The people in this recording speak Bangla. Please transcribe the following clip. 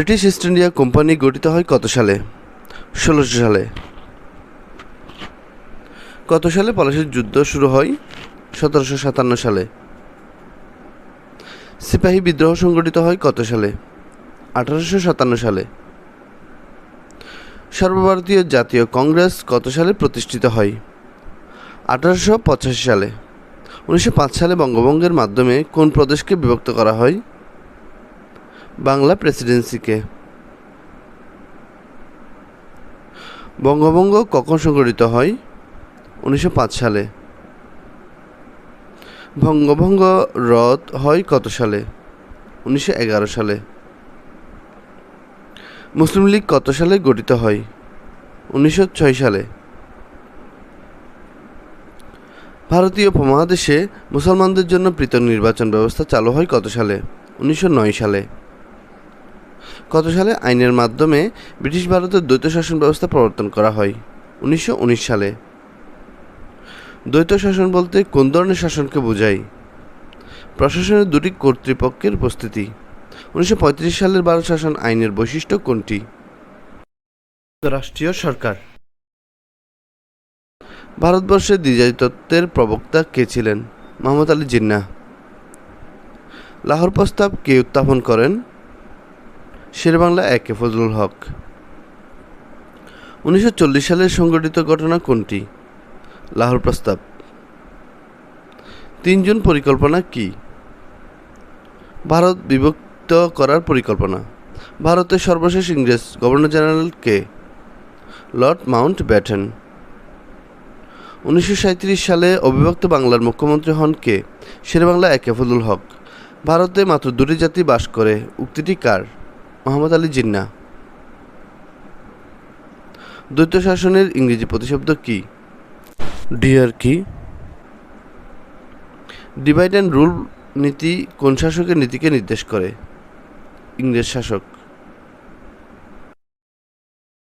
ব্রিটিশ ইস্ট ইন্ডিয়া কোম্পানি গঠিত হয় কত সালে? ষোলোশো সালে। কত সালে পলাশির যুদ্ধ শুরু হয়? সতেরোশো সাতান্ন সালে। সিপাহী বিদ্রোহ সংগঠিত হয় কত সালে? আঠারোশো সাতান্ন সালে। সর্বভারতীয় জাতীয় কংগ্রেস কত সালে প্রতিষ্ঠিত হয়? আঠারোশো পঁচাশি সালে। উনিশশো পাঁচ সালে বঙ্গভঙ্গের মাধ্যমে কোন প্রদেশকে বিভক্ত করা হয়? বাংলা প্রেসিডেন্সিকে। বঙ্গভঙ্গ কখন সংগঠিত হয়? উনিশশো পাঁচ সালে। বঙ্গভঙ্গ রদ হয় কত সালে? উনিশশো এগারো সালে। মুসলিম লীগ কত সালে গঠিত হয়? উনিশশো ছয় সালে। ভারতীয় উপমহাদেশে মুসলমানদের জন্য পৃথক নির্বাচন ব্যবস্থা চালু হয় কত সালে? উনিশশো নয় সালে। কত সালে আইনের মাধ্যমে ব্রিটিশ ভারতের দ্বৈত শাসন ব্যবস্থা প্রবর্তন করা হয়? উনিশশো উনিশ সালে। দ্বৈত শাসন বলতে কোন ধরনের শাসনকে বোঝায়? প্রশাসনের দুটি কর্তৃপক্ষের উপস্থিতি। উনিশশো পঁয়ত্রিশ সালের ভারত শাসন আইনের বৈশিষ্ট্য কোনটি? রাষ্ট্রীয় সরকার। ভারতবর্ষের দ্বিজায়িতত্ত্বের প্রবক্তা কে ছিলেন? মোহাম্মদ আলী জিন্নাহ। লাহোর প্রস্তাব কে উত্থাপন করেন? শেরবাংলা একে, ফজলুল হক। উনিশশো সালের সংগঠিত ঘটনা কোনটি? লাহোর প্রস্তাব। তিনজন পরিকল্পনা কি? ভারত বিভক্ত করার পরিকল্পনা। ভারতের সর্বশেষ ইংরেজ গভর্নর জেনারেল কে? Lord Mountbatten. উনিশশো সাঁইত্রিশ সালে অবিভক্ত বাংলার মুখ্যমন্ত্রী হন কে? শেরবাংলা একে, ফজলুল হক। ভারতে মাত্র দুটি জাতি বাস করে, উক্তিটি কার? মোহাম্মদ আলী জিন্না। দ্বৈত শাসনের ইংরেজি প্রতিশব্দ কি? ডিয়ার কি? ডিভাইড অ্যান্ড রুল নীতি কোন শাসকের নীতিকে নির্দেশ করে? ইংরেজ শাসক।